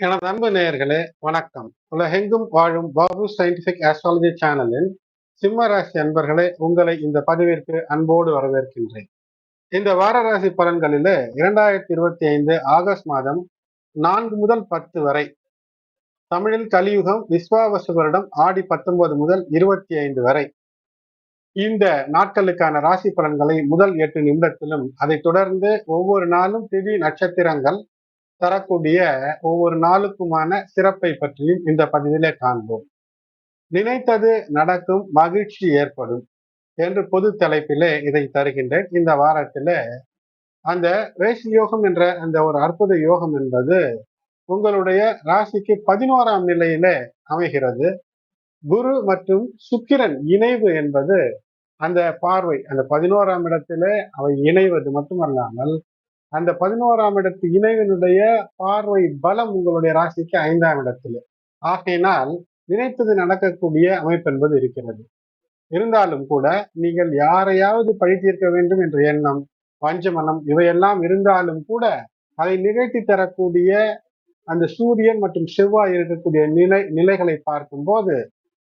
எனது அன்பு நேயர்களே வணக்கம். உலகெங்கும் வாழும் பாபு சயின்டிபிக் ஆஸ்ட்ராலஜி சேனலின் சிம்ம ராசி அன்பர்களே உங்களை இந்த பதிவிற்கு அன்போடு வரவேற்கின்றேன். இந்த வார ராசி பலன்களிலே இரண்டாயிரத்தி இருபத்தி ஐந்து ஆகஸ்ட் மாதம் நான்கு முதல் பத்து வரை தமிழில் கலியுகம் விஸ்வாவசு வருடம் ஆடி பத்தொன்பது முதல் இருபத்தி ஐந்து வரை. இந்த நாட்களுக்கான ராசி பலன்களை முதல் எட்டு நிமிடத்திலும் அதைத் தொடர்ந்து ஒவ்வொரு நாளும் திதி நட்சத்திரங்கள் தரக்கூடிய ஒவ்வொரு நாளுக்குமான சிறப்பை பற்றியும் இந்த பதிவிலே காண்போம். நினைத்தது நடக்கும் மகிழ்ச்சி ஏற்படும் என்று பொது தலைப்பிலே இதை தருகின்றேன். இந்த வாரத்தில் அந்த ரேசி யோகம் என்ற அந்த ஒரு அற்புத யோகம் என்பது உங்களுடைய ராசிக்கு பதினோராம் நிலையில அமைகிறது. குரு மற்றும் சுக்கிரன் இணைவு என்பது அந்த பார்வை அந்த பதினோராம் இடத்திலே அவை இணைவது மட்டுமல்லாமல் அந்த பதினோராம் இடத்து இணைவினுடைய பார்வை பலம் உங்களுடைய ராசிக்கு ஐந்தாம் இடத்துல. ஆகையினால் நினைத்தது நடக்கக்கூடிய அமைப்பு என்பது இருக்கிறது. இருந்தாலும் கூட நீங்கள் யாரையாவது பழி தீர்க்க வேண்டும் என்ற எண்ணம் பஞ்சமனம் இவையெல்லாம் இருந்தாலும் கூட அதை நிகழ்த்தி தரக்கூடிய அந்த சூரியன் மற்றும் செவ்வாய் இருக்கக்கூடிய நிலை நிலைகளை பார்க்கும்போது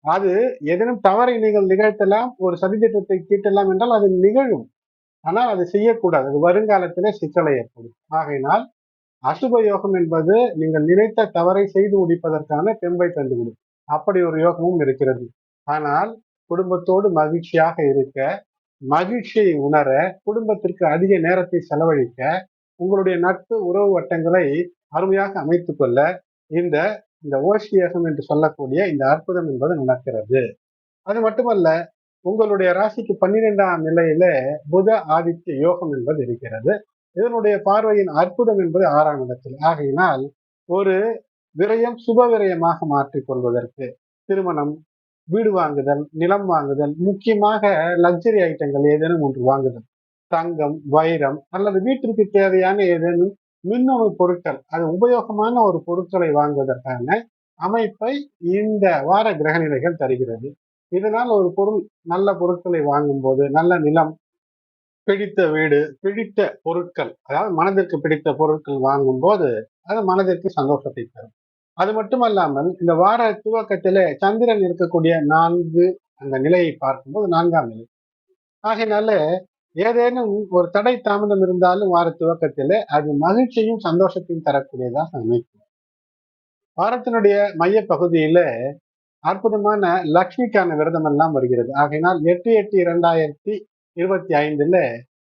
அது எதனும் தவறை நீங்கள் நிகழ்த்தலாம் ஒரு சதித்திட்டத்தை தீட்டலாம் என்றால் அது நிகழும். ஆனால் அது செய்யக்கூடாது. அது வருங்காலத்திலே சிக்கலை ஏற்படும். ஆகையினால் அசுப யோகம் என்பது நீங்கள் நினைத்த தவறை செய்து முடிப்பதற்கான தெம்பை தந்துவிடும். அப்படி ஒரு யோகமும் இருக்கிறது. ஆனால் குடும்பத்தோடு மகிழ்ச்சியாக இருக்க மகிழ்ச்சியை உணர குடும்பத்திற்கு அதிக நேரத்தை செலவழிக்க உங்களுடைய நட்பு உறவு வட்டங்களை அருமையாக அமைத்துக்கொள்ள கொள்ள இந்த இந்த யோகம் என்று சொல்லக்கூடிய இந்த அற்புதம் என்பது நடக்கிறது. அது மட்டுமல்ல உங்களுடைய ராசிக்கு பன்னிரெண்டாம் நிலையில புத ஆதித்ய யோகம் என்பது இருக்கிறது. இதனுடைய பார்வையின் அற்புதம் என்பது ஆறாம் இடத்தில். ஆகையினால் ஒரு விரயம் சுப விரயமாக மாற்றிக்கொள்வதற்கு திருமணம் வீடு வாங்குதல் நிலம் வாங்குதல் முக்கியமாக லக்ஸரி ஐட்டங்கள் ஏதேனும் ஒன்று வாங்குதல் தங்கம் வைரம் அல்லது வீட்டிற்கு தேவையான ஏதேனும் மின்னணு பொருட்கள் அது உபயோகமான ஒரு பொருட்களை வாங்குவதற்கான அமைப்பை இந்த வார கிரகநிலைகள் தருகிறது. இதனால் ஒரு பொருள் நல்ல பொருட்களை வாங்கும்போது நல்ல நிலம் பிடித்த வீடு பிடித்த பொருட்கள் அதாவது மனதிற்கு பிடித்த பொருட்கள் வாங்கும் போது அது மனதிற்கு சந்தோஷத்தை தரும். அது மட்டுமல்லாமல் இந்த வார துவக்கத்தில் சந்திரன் இருக்கக்கூடிய நான்கு அந்த நிலையை பார்க்கும்போது நான்காம் நிலை. ஆகையினால ஏதேனும் ஒரு தடை தாமதம் இருந்தாலும் வார துவக்கத்தில் அது மகிழ்ச்சியும் சந்தோஷத்தையும் தரக்கூடியதாக அமைக்கும். வாரத்தினுடைய மைய பகுதியில அற்புதமான லக்ஷ்மிக்கான விரதம் எல்லாம் வருகிறது. ஆகையினால் எட்டு எட்டு இரண்டாயிரத்தி இருபத்தி ஐந்துல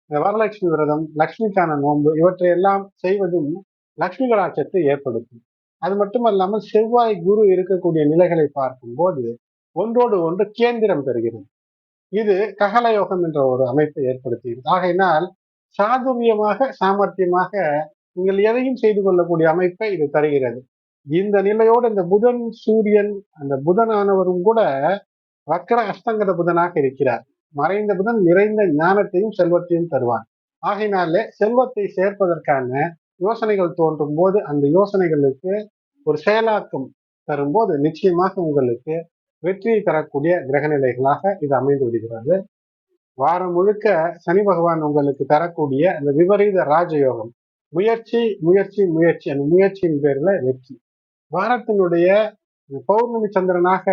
வரலட்சுமி விரதம் லக்ஷ்மிக்கான நோன்பு இவற்றையெல்லாம் செய்வதும் லக்ஷ்மி கடாட்சத்தை ஏற்படுத்தும். அது மட்டுமல்லாமல் செவ்வாய் குரு இருக்கக்கூடிய நிலைகளை பார்க்கும்போது ஒன்றோடு ஒன்று கேந்திரம் பெறுகிறது. இது ககலயோகம் என்ற ஒரு அமைப்பை ஏற்படுத்துகிறது. ஆகையினால் சாதுரியமாக சாமர்த்தியமாக நீங்கள் எதையும் செய்து கொள்ளக்கூடிய அமைப்பை இது தருகிறது. இந்த நிலையோடு இந்த புதன் சூரியன் அந்த புதனானவரும் கூட வக்கர அஸ்தங்கத புதனாக இருக்கிறார். மறைந்த புதன் நிறைந்த ஞானத்தையும் செல்வத்தையும் தருவார். ஆகையினாலே செல்வத்தை சேர்ப்பதற்கான யோசனைகள் தோன்றும் போது அந்த யோசனைகளுக்கு ஒரு செயலாக்கம் தரும்போது நிச்சயமாக உங்களுக்கு வெற்றியை தரக்கூடிய கிரகநிலைகளாக இது அமைந்து விடுகிறது. வாரம் முழுக்க சனி பகவான் உங்களுக்கு தரக்கூடிய அந்த விபரீத ராஜயோகம். முயற்சி முயற்சி முயற்சி அந்த முயற்சியின் பேர்ல வெற்றி. வாரத்தினுடைய பௌர்ணமி சந்திரனாக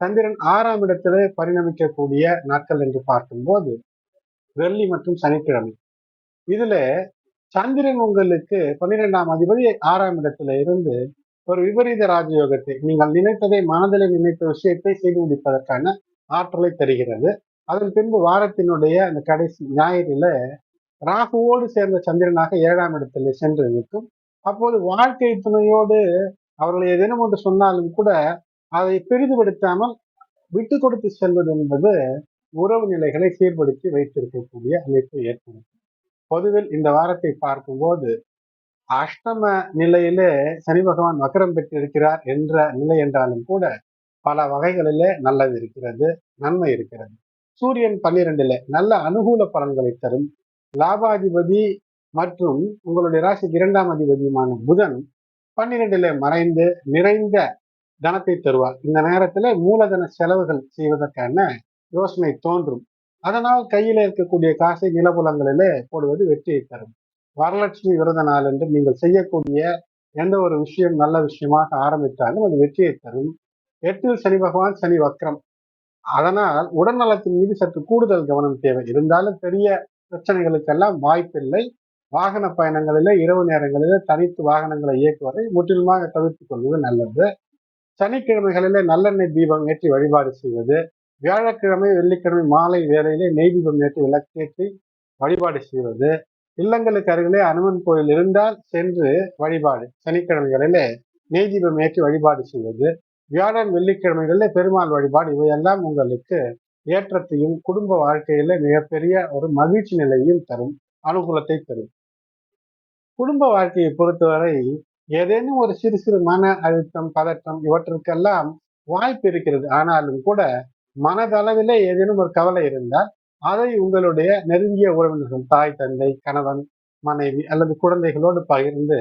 சந்திரன் ஆறாம் இடத்துல பரிணமிக்கக்கூடிய நாட்கள் என்று பார்க்கும்போது வெள்ளி மற்றும் சனிக்கிழமை. இதுல சந்திரன் உங்களுக்கு பன்னிரெண்டாம் அதிபதி ஆறாம் இடத்துல இருந்து ஒரு விபரீத ராஜயோகத்தை நீங்கள் நினைத்ததை மனதில் நினைத்த விஷயத்தை செய்து முடிப்பதற்கான ஆற்றலை தருகிறது. அதன் பின்பு வாரத்தினுடைய அந்த கடைசி ஞாயிறில ராகுவோடு சேர்ந்த சந்திரனாக ஏழாம் இடத்துல சென்று இருக்கும். அப்போது வாழ்க்கை துணையோடு அவர்கள் ஏதேனும் ஒன்று சொன்னாலும் கூட அதை பெரிதுபடுத்தாமல் விட்டு கொடுத்து செல்வது என்பது உறவு நிலைகளை சீர்படுத்தி வைத்திருக்கக்கூடிய அமைப்பு ஏற்படும். பொதுவில் இந்த வாரத்தை பார்க்கும்போது அஷ்டம நிலையிலே சனி பகவான் வக்கரம் பெற்றிருக்கிறார் என்ற நிலை என்றாலும் கூட பல வகைகளிலே நல்லது இருக்கிறது நன்மை இருக்கிறது. சூரியன் பன்னிரெண்டுல நல்ல அனுகூல பலன்களை தரும். லாபாதிபதி மற்றும் உங்களுடைய ராசிக்கு இரண்டாம் அதிபதியுமான புதன் பன்னிரெண்டுல மறைந்து நிறைந்த தனத்தை தருவார். இந்த நேரத்துல மூலதன செலவுகள் செய்வதற்கான யோசனை தோன்றும். அதனால் கையில இருக்கக்கூடிய காசை நிலபுலங்களிலே போடுவது வெற்றியை தரும். வரலட்சுமி விரத நாள் என்று நீங்கள் செய்யக்கூடிய எந்த ஒரு விஷயம் நல்ல விஷயமாக ஆரம்பித்தாலும் அது வெற்றியை தரும். எட்டில் சனி பகவான் சனி வக்ரம். அதனால் உடல்நலத்தின் மீது சற்று கூடுதல் கவனம் தேவை. இருந்தாலும் பெரிய பிரச்சனைகளுக்கெல்லாம் வாய்ப்பில்லை. வாகன பயணங்களில் இரவு நேரங்களில் தனித்து வாகனங்களை இயக்குவதை முற்றிலுமாக தவிர்த்து கொள்வது நல்லது. சனிக்கிழமைகளில் நல்லெண்ணெய் தீபம் ஏற்றி வழிபாடு செய்வது. வியாழக்கிழமை வெள்ளிக்கிழமை மாலை வேளையிலே நெய் தீபம் ஏற்றி விளக்கேற்றி வழிபாடு செய்வது. இல்லங்களுக்கு அருகிலே அனுமன் கோயில் இருந்தால் சென்று வழிபாடு. சனிக்கிழமைகளிலே நெய் தீபம் ஏற்றி வழிபாடு செய்வது. வியாழன் வெள்ளிக்கிழமைகளிலே பெருமாள் வழிபாடு இவையெல்லாம் உங்களுக்கு ஏற்றத்தையும் குடும்ப வாழ்க்கையில மிகப்பெரிய ஒரு மகிழ்ச்சி நிலையும் தரும் அனுகூலத்தை தரும். குடும்ப வாழ்க்கையை பொறுத்தவரை ஏதேனும் ஒரு சிறு சிறு மன அழுத்தம் பதட்டம் இவற்றுக்கெல்லாம் வாய்ப்பு இருக்கிறது. ஆனாலும் கூட மனதளவிலே ஏதேனும் ஒரு கவலை இருந்தால் அதை உங்களுடைய நெருங்கிய உறவினர்கள் தாய் தந்தை கணவன் மனைவி அல்லது குழந்தைகளோடு பகிர்ந்து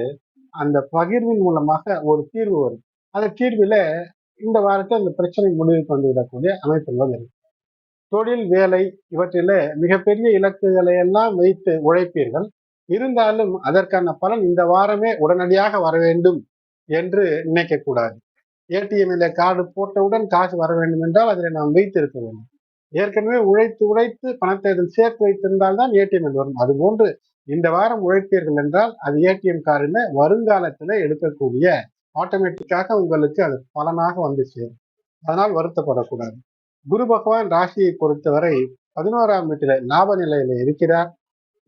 அந்த பகிர்வின் மூலமாக ஒரு தீர்வு வரும். அந்த தீர்வில் இந்த வாரத்தில் அந்த பிரச்சனை முடிவுக்கு வந்துவிடக்கூடிய அமைப்புகள் இருக்கு தொழில் வேலை இவற்றில மிகப்பெரிய இலக்குகளை எல்லாம் வைத்து உழைப்பீர்கள். இருந்தாலும் அதற்கான பலன் இந்த வாரமே உடனடியாக வர வேண்டும் என்று நினைக்க கூடாது. ஏடிஎம்ல கார்டு போட்டவுடன் காசு வர வேண்டும் என்றால் அதில் நாம் வைத்திருக்க வேண்டும். ஏற்கனவே உழைத்து உழைத்து பணத்தை அதில் சேர்த்து வைத்திருந்தால் தான் ஏடிஎம் வரும். அதுபோன்று இந்த வாரம் உழைப்பீர்கள் என்றால் அது ஏடிஎம் கார்டில் வருங்காலத்தில் எடுக்கக்கூடிய ஆட்டோமேட்டிக்காக உங்களுக்கு அது பலனாக வந்து சேரும். அதனால் வருத்தப்படக்கூடாது. குரு பகவான் ராசியை பொறுத்தவரை பதினோராம் வீட்டில லாப நிலையில இருக்கிறார்.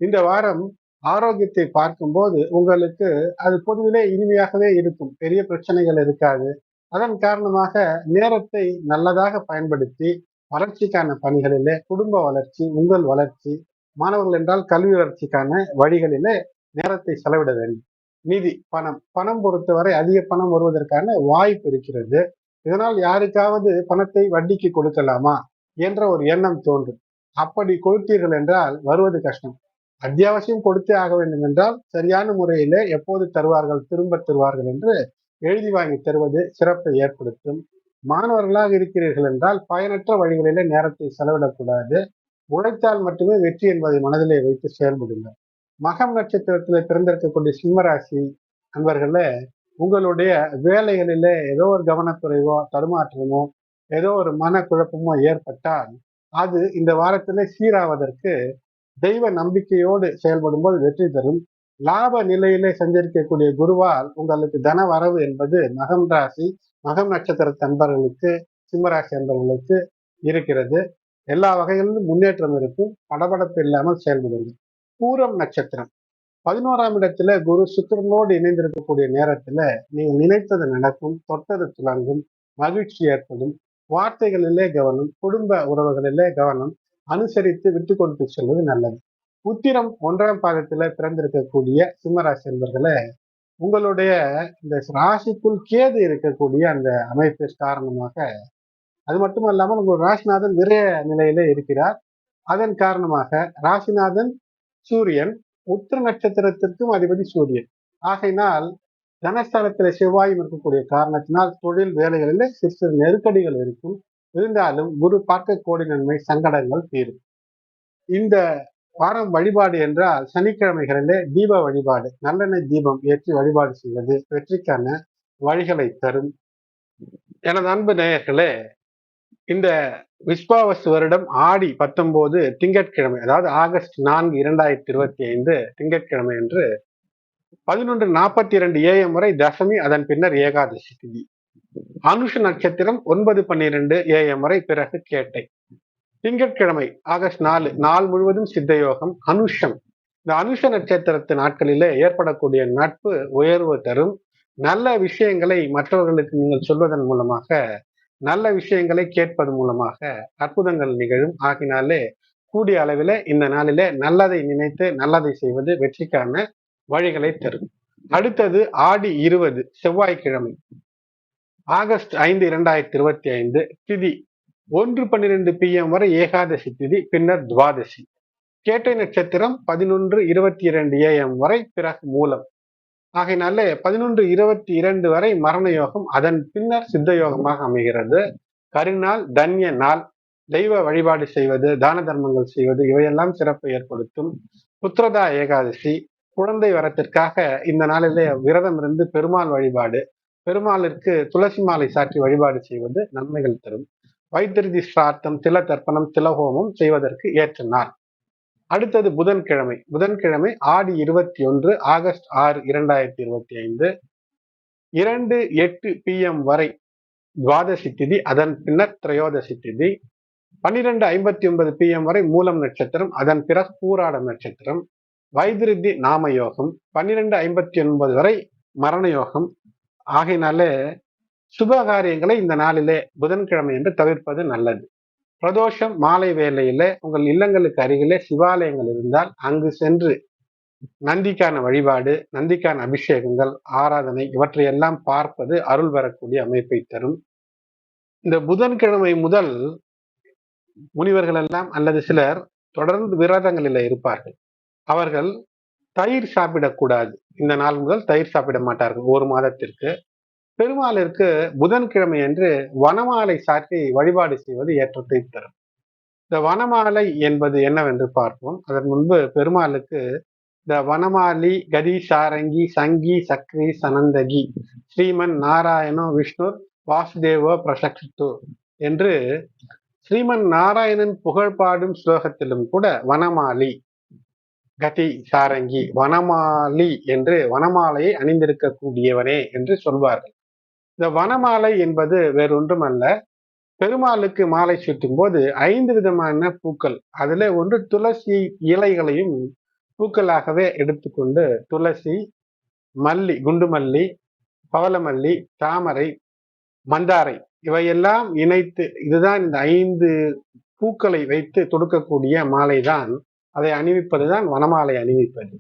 இந்த வாரம் ஆரோக்கியத்தை பார்க்கும்போது உங்களுக்கு அது பொதுவிலே இனிமையாகவே இருக்கும். பெரிய பிரச்சனைகள் இருக்காது. அதன் காரணமாக நேரத்தை நல்லதாக பயன்படுத்தி வளர்ச்சிக்கான பணிகளிலே குடும்ப வளர்ச்சி உங்கள் வளர்ச்சி மாணவர்கள் என்றால் கல்வி வளர்ச்சிக்கான வழிகளிலே நேரத்தை செலவிட வேண்டும். நிதி பணம். பணம் பொறுத்தவரை அதிக பணம் வருவதற்கான வாய்ப்பு இருக்கிறது. இதனால் யாருக்காவது பணத்தை வட்டிக்கு கொடுக்கலாமா என்ற ஒரு எண்ணம் தோன்றும். அப்படி கொடுத்தீர்கள் என்றால் வருவது கஷ்டம். அத்தியாவசியம் கொடுத்தே ஆக வேண்டும் என்றால் சரியான முறையில எப்போது தருவார்கள் திரும்ப தருவார்கள் என்று எழுதி வாங்கி தருவது சிறப்பை ஏற்படுத்தும். மாணவர்களாக இருக்கிறீர்கள் என்றால் பயனற்ற வழிகளில நேரத்தை செலவிடக்கூடாது. உழைத்தால் மட்டுமே வெற்றி என்பதை மனதிலே வைத்து செயல்படுங்கள். மகம் நட்சத்திரத்தில் பிறந்திருக்கக்கூடிய சிம்மராசி அன்பர்கள உங்களுடைய வேலைகளில ஏதோ ஒரு கவனக்குறைவோ தடுமாற்றமோ ஏதோ ஒரு மன குழப்பமோ ஏற்பட்டால் அது இந்த வாரத்திலே சீராவதற்கு தெய்வ நம்பிக்கையோடு செயல்படும் போது வெற்றி தரும். லாப நிலையிலே சஞ்சரிக்கக்கூடிய குருவால் உங்களுக்கு தன வரவு என்பது மகம் ராசி மகம் நட்சத்திர நண்பர்களுக்கு சிம்மராசி அன்பர்களுக்கு இருக்கிறது. எல்லா வகைகளிலும் முன்னேற்றம் இருக்கும். படபடப்பு இல்லாமல் செயல்படுங்கள். பூரம் நட்சத்திரம். பதினோராம் இடத்துல குரு சுக்கரனோடு இணைந்திருக்கக்கூடிய நேரத்துல நீங்கள் நினைத்தது நடக்கும் தொட்டது துளங்கும் மகிழ்ச்சி ஏற்படும். வார்த்தைகளிலே கவனம் குடும்ப உறவுகளிலே கவனம் அனுசரித்து விட்டு கொடுத்து செல்வது நல்லது. உத்திரம் ஒன்றாம் பாதத்துல பிறந்திருக்கக்கூடிய சிம்மராசி என்பர்களை உங்களுடைய இந்த ராசிக்குள் கேது இருக்கக்கூடிய அந்த அமைப்பு காரணமாக அது மட்டும் இல்லாமல் உங்கள் ராசிநாதன் விரைய நிலையில இருக்கிறார். அதன் காரணமாக ராசிநாதன் சூரியன் உத்திர நட்சத்திரத்திற்கும் அதிபதி சூரியன். ஆகையினால் தனஸ்தானத்தில் செவ்வாயும் இருக்கக்கூடிய காரணத்தினால் தொழில் வேலைகளில் சிறு சிறு நெருக்கடிகள் இருக்கும். இருந்தாலும் குரு பார்க்க கோடி நன்மை சங்கடங்கள் தீரும். இந்த வாரம் வழிபாடு என்றால் சனிக்கிழமைகளிலே தீப வழிபாடு நல்லெண்ணெய் தீபம் ஏற்றி வழிபாடு செய்வது வெற்றிக்கான வழிகளை தரும். எனது அன்பு நேயர்களே இந்த விஸ்வாவசு வருடம் ஆடி பத்தொன்பது திங்கட்கிழமை அதாவது ஆகஸ்ட் நான்கு இரண்டாயிரத்தி இருபத்தி ஐந்து திங்கட்கிழமை என்று பதினொன்று நாற்பத்தி இரண்டு ஏஎம் வரை தசமி அதன் பின்னர் ஏகாதசி திதி. அனுஷ நட்சத்திரம் ஒன்பது பன்னிரண்டு ஏஎம் வரை பிறகு கேட்டை. திங்கட்கிழமை ஆகஸ்ட் நாலு நாள் முழுவதும் சித்தயோகம் அனுஷம். இந்த அனுஷ நட்சத்திரத்து நாட்களிலே ஏற்படக்கூடிய நட்பு உயர்வு தரும். நல்ல விஷயங்களை மற்றவர்களுக்கு நீங்கள் சொல்வதன் மூலமாக நல்ல விஷயங்களை கேட்பது மூலமாக அற்புதங்கள் நிகழும். ஆகினாலே கூடிய அளவில் இந்த நாளிலே நல்லதை நினைத்து நல்லதை செய்வது வெற்றிக்கான வழிகளை தரும். அடுத்தது ஆடி இருபது செவ்வாய்க்கிழமை. ஆகஸ்ட் ஐந்து இரண்டாயிரத்தி இருபத்தி ஐந்து திதி ஒன்று பன்னிரெண்டு பிஎம் வரை ஏகாதசி திதி பின்னர் துவாதசி. கேட்டை நட்சத்திரம் பதினொன்று இருபத்தி இரண்டு ஏஎம் வரை பிறகு மூலம். ஆகையினாலே பதினொன்று இருபத்தி இரண்டு வரை மரண யோகம் அதன் பின்னர் சித்த யோகமாக அமைகிறது. கருநாள் தன்ய நாள் தெய்வ வழிபாடு செய்வது தான தர்மங்கள் செய்வது இவையெல்லாம் சிறப்பை ஏற்படுத்தும். புத்திரதா ஏகாதசி குழந்தை வரத்திற்காக இந்த நாளிலே விரதம் இருந்து பெருமாள் வழிபாடு பெருமாளிற்கு துளசி மாலை சாற்றி வழிபாடு செய்வது நன்மைகள் தரும். வைத்திருதி சிரார்த்தம் தில தர்ப்பணம் திலஹோமம் செய்வதற்கு ஏற்ற நாள். அடுத்தது புதன்கிழமை. புதன்கிழமை ஆடி இருபத்தி ஒன்று ஆகஸ்ட் ஆறு இரண்டாயிரத்தி இருபத்தி ஐந்து. இரண்டு எட்டு பிஎம் வரை துவாதசி திதி அதன் பின்னர் திரையோதசி திதி. பன்னிரெண்டு ஐம்பத்தி ஒன்பது பிஎம் வரை மூலம் நட்சத்திரம் அதன் பிற பூராடம் நட்சத்திரம். வைத்திருதி நாம யோகம் பன்னிரெண்டு ஐம்பத்தி ஒன்பது வரை மரண யோகம் ஆகையினாலே சுப காரியங்களை இந்த நாளிலே புதன்கிழமை என்று தவிர்ப்பது நல்லது. பிரதோஷம் மாலை வேலையில உங்கள் இல்லங்களுக்கு அருகிலே சிவாலயங்கள் இருந்தால் அங்கு சென்று நந்திக்கான வழிபாடு நந்திக்கான அபிஷேகங்கள் ஆராதனை இவற்றையெல்லாம் பார்ப்பது அருள் வரக்கூடிய அமைப்பை தரும். இந்த புதன்கிழமை முதல் முனிவர்கள் எல்லாம் அல்லது சிலர் தொடர்ந்து விரதங்களில் இருப்பார்கள். அவர்கள் தயிர் சாப்பிடக்கூடாது. இந்த நாள் முதல் தயிர் சாப்பிட மாட்டார்கள். ஒரு மாதத்திற்கு. பெருமாளிற்கு புதன்கிழமை என்று வனமாலை சாற்றி வழிபாடு செய்வது ஏற்றத்தை தரும். இந்த வனமாலை என்பது என்னவென்று பார்ப்போம். அதன் முன்பு பெருமாளுக்கு இந்த வனமாலி கதி சாரங்கி சங்கி சக்ரி சனந்தகி ஸ்ரீமன் நாராயணோ விஷ்ணு வாசுதேவோ பிரசக்து என்று ஸ்ரீமன் நாராயணன் புகழ்பாடும் ஸ்லோகத்திலும் கூட வனமாலி கதி சாரங்கி வனமாலி என்று வனமாலையை அணிந்திருக்கக்கூடியவனே என்று சொல்வார்கள். இந்த வனமாலை என்பது வேறொன்றுமல்ல. பெருமாளுக்கு மாலை சுற்றும் போது ஐந்து விதமான பூக்கள் அதுல ஒன்று துளசி இலைகளையும் பூக்களாகவே எடுத்துக்கொண்டு துளசி மல்லி குண்டுமல்லி பவளமல்லி தாமரை மந்தாரை இவையெல்லாம் இணைத்து இதுதான் இந்த ஐந்து பூக்களை வைத்து தொடுக்கக்கூடிய மாலை தான் அதை அணிவிப்பதுதான் வனமாலை அணிவிப்பது.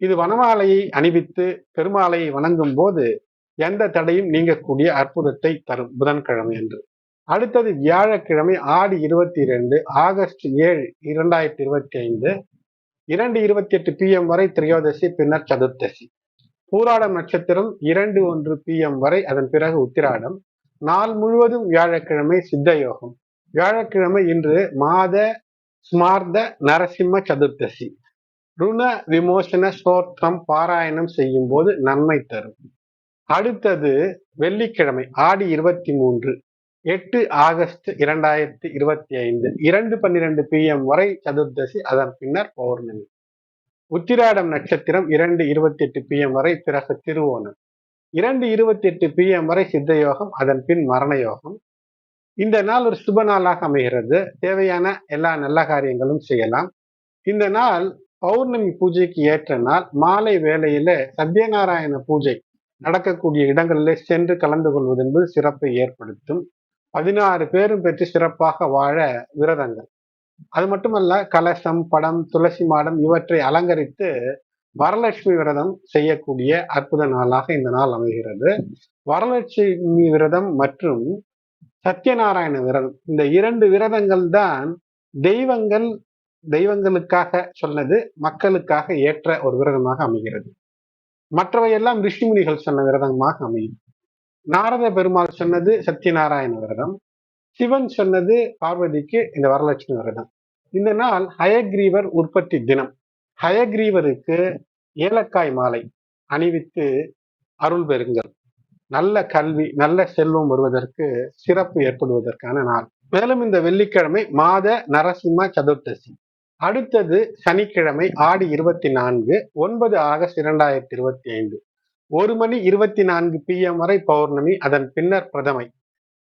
இது வனமாலையை அணிவித்து பெருமாளையை வணங்கும் போது எந்த தடையும் நீங்கக்கூடிய அற்புதத்தை தரும் புதன்கிழமை என்று அடுத்தது வியாழக்கிழமை ஆடி இருபத்தி இரண்டு ஆகஸ்ட் ஏழு இரண்டாயிரத்தி இருபத்தி ஐந்து இரண்டு இருபத்தி எட்டு பிஎம் வரை திரையோதசி பின்னர் சதுர்த்தசி. பூராடம் நட்சத்திரம் இரண்டு ஒன்று பிஎம் வரை அதன் பிறகு உத்திராடம். நாள் முழுவதும் வியாழக்கிழமை சித்த யோகம். வியாழக்கிழமை இன்று மாத ஸ்மார்த நரசிம்ம சதுர்த்தசி. ருண விமோசன ஸ்தோத்திரம் பாராயணம் செய்யும் போது நன்மை தரும். அடுத்தது வெள்ளிக்கிழமை ஆடி இருபத்தி மூன்று எட்டு ஆகஸ்ட் இரண்டாயிரத்தி இருபத்தி ஐந்து இரண்டு பன்னிரண்டு பிஎம் வரை சதுர்தசி அதன் பின்னர் பௌர்ணமி. உத்திராடம் நட்சத்திரம் இரண்டு இருபத்தி எட்டு பிஎம் வரை பிறகு திருவோணம். இரண்டு இருபத்தி எட்டு பிஎம் வரை சித்த யோகம் அதன் பின் மரண யோகம். இந்த நாள் ஒரு சுப நாளாக அமைகிறது. தேவையான எல்லா நல்ல காரியங்களும் செய்யலாம். இந்த நாள் பௌர்ணமி பூஜைக்கு ஏற்ற நாள் மாலை வேளையில சத்யநாராயண பூஜை நடக்கக்கூடிய இடங்களிலே சென்று கலந்து கொள்வது என்பது சிறப்பை ஏற்படுத்தும். பதினாறு பேரும் பெற்று சிறப்பாக வாழ விரதங்கள். அது மட்டுமல்ல கலசம் படம் துளசி மாடம் இவற்றை அலங்கரித்து வரலட்சுமி விரதம் செய்யக்கூடிய அற்புத நாளாக இந்த நாள் அமைகிறது. வரலட்சுமி விரதம் மற்றும் சத்யநாராயண விரதம். இந்த இரண்டு விரதங்கள் தான் தெய்வங்கள் தெய்வங்களுக்காக சொன்னது மக்களுக்காக ஏற்ற ஒரு விரதமாக அமைகிறது. மற்றவையெல்லாம் ரிஷிமுனிகள் சொன்ன விரதமாக அமையும். நாரத பெருமாள் சொன்னது சத்யநாராயண விரதம். சிவன் சொன்னது பார்வதிக்கு இந்த வரலட்சுமி விரதம். இந்த நாள் ஹயக்ரீவர் உற்பத்தி தினம். ஹயக்ரீவருக்கு ஏலக்காய் மாலை அணிவித்து அருள் பெறுங்கள். நல்ல கல்வி நல்ல செல்வம் வருவதற்கு சிறப்பு ஏற்படுவதற்கான நாள். மேலும் இந்த வெள்ளிக்கிழமை மாத நரசிம்ம சதுர்த்தசி. அடுத்தது சனிக்கிழமை ஆடி இருபத்தி நான்கு ஒன்பது ஆகஸ்ட் இரண்டாயிரத்தி இருபத்தி ஐந்து ஒரு மணி இருபத்தி நான்கு பிஎம் வரை பௌர்ணமி அதன் பின்னர் பிரதமை.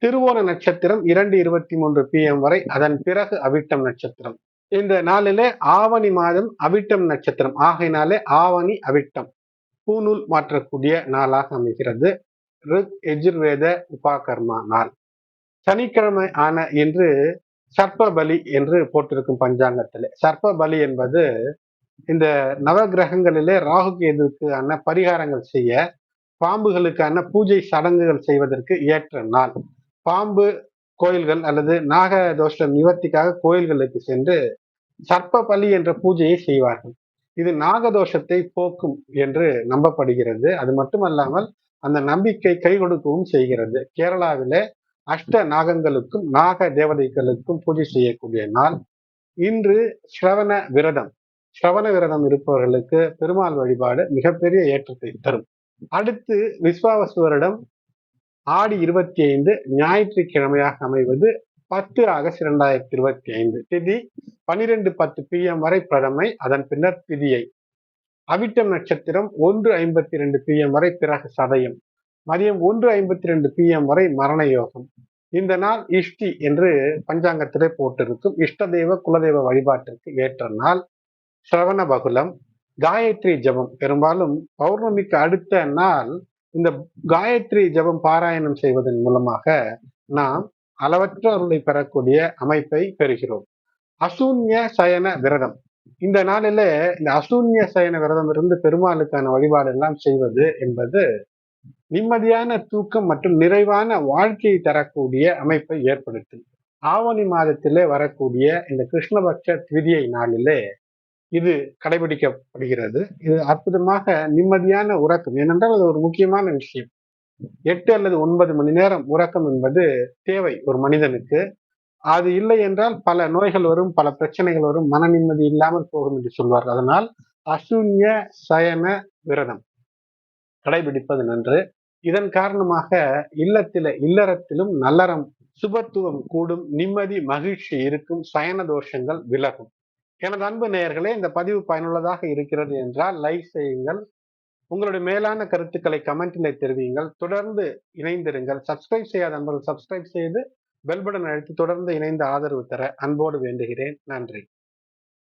திருவோண நட்சத்திரம் இரண்டு இருபத்தி மூன்று பிஎம் வரை அதன் பிறகு அவிட்டம் நட்சத்திரம். இந்த நாளிலே ஆவணி மாதம் அவிட்டம் நட்சத்திரம். ஆகையினாலே ஆவணி அவிட்டம். பூநூல் மாற்றக்கூடிய நாளாக அமைகிறது. ரிக் எஜுர்வேத உபாகர்மா நாள். சனிக்கிழமை ஆன இன்று சர்ப்ப பலி என்று போட்டிருக்கும் பஞ்சாங்கத்தில். சர்ப்ப பலி என்பது இந்த நவகிரகங்களிலே ராகு கேதுக்கான பரிகாரங்கள் செய்ய பாம்புகளுக்கான பூஜை சடங்குகள் செய்வதற்கு ஏற்ற நாள். பாம்பு கோயில்கள் அல்லது நாக தோஷ நிவர்த்திக்காக கோயில்களுக்கு சென்று சர்ப்ப பலி என்ற பூஜையை செய்வார்கள். இது நாகதோஷத்தை போக்கும் என்று நம்பப்படுகிறது. அது மட்டுமல்லாமல் அந்த நம்பிக்கை கை கொடுக்கவும் செய்கிறது. கேரளாவிலே அஷ்ட நாகங்களுக்கும் நாக தேவதைகளுக்கும் பூஜை செய்யக்கூடிய நாள். இன்று ஸ்ரவண விரதம். ஸ்ரவண விரதம் இருப்பவர்களுக்கு பெருமாள் வழிபாடு மிகப்பெரிய ஏற்றத்தை தரும். அடுத்து விஸ்வாவசு வருடம் ஆடி இருபத்தி ஐந்து ஞாயிற்றுக்கிழமையாக அமைவது பத்து ஆகஸ்ட் இரண்டாயிரத்தி இருபத்தி ஐந்து திதி பனிரெண்டு பத்து பி எம் வரை பிரதமை அதன் பின்னர் திதியை அவிட்டம் நட்சத்திரம் ஒன்று ஐம்பத்தி ரெண்டு பிஎம் வரை பிறகு சதயம். மதியம் ஒன்று ஐம்பத்தி ரெண்டு பிஎம் வரை மரண யோகம். இந்த நாள் இஷ்டி என்று பஞ்சாங்கத்திலே போட்டிருக்கும். இஷ்ட தெய்வ குலதெய்வ வழிபாட்டிற்கு ஏற்ற நாள். சிரவண பகுலம் காயத்ரி ஜபம். பெரும்பாலும் பௌர்ணமிக்கு அடுத்த நாள் இந்த காயத்ரி ஜபம் பாராயணம் செய்வதன் மூலமாக நாம் அளவற்ற அருளை பெறக்கூடிய அமைப்பை பெறுகிறோம். அசூன்ய சயன விரதம். இந்த நாளில இந்த அசூன்ய சயன விரதம் இருந்து பெருமாளுக்கான வழிபாடு எல்லாம் செய்வது என்பது நிம்மதியான தூக்கம் மற்றும் நிறைவான வாழ்க்கையை தரக்கூடிய அமைப்பை ஏற்படுத்தும். ஆவணி மாதத்திலே வரக்கூடிய இந்த கிருஷ்ணபக்ஷ திதியை நாளிலே இது கடைபிடிக்கப்படுகிறது. இது அற்புதமாக நிம்மதியான உறக்கம். ஏனென்றால் அது ஒரு முக்கியமான விஷயம். எட்டு அல்லது ஒன்பது மணி நேரம் உறக்கம் என்பது தேவை ஒரு மனிதனுக்கு. அது இல்லை என்றால் பல நோய்கள் வரும் பல பிரச்சனைகள் வரும் மன நிம்மதி இல்லாமல் போகும் என்று சொல்வார் அதனால் அசூன்ய சயன விரதம் கடைபிடிப்பது நன்று. இதன் காரணமாக இல்லத்தில இல்லறத்திலும் நல்லறம் சுபத்துவம் கூடும் நிம்மதி மகிழ்ச்சி இருக்கும் சயன தோஷங்கள் விலகும். எனது அன்பு நேயர்களே இந்த பதிவு பயனுள்ளதாக இருக்கிறது என்றால் லைக் செய்யுங்கள். உங்களுடைய மேலான கருத்துக்களை கமெண்டில் தெரிவியுங்கள். தொடர்ந்து இணைந்திருங்கள். சப்ஸ்கிரைப் செய்யாத நண்பர்கள் சப்ஸ்கிரைப் செய்து பெல் பட்டன் அழுத்தி தொடர்ந்து இணைந்து ஆதரவு தர அன்போடு வேண்டுகிறேன். நன்றி.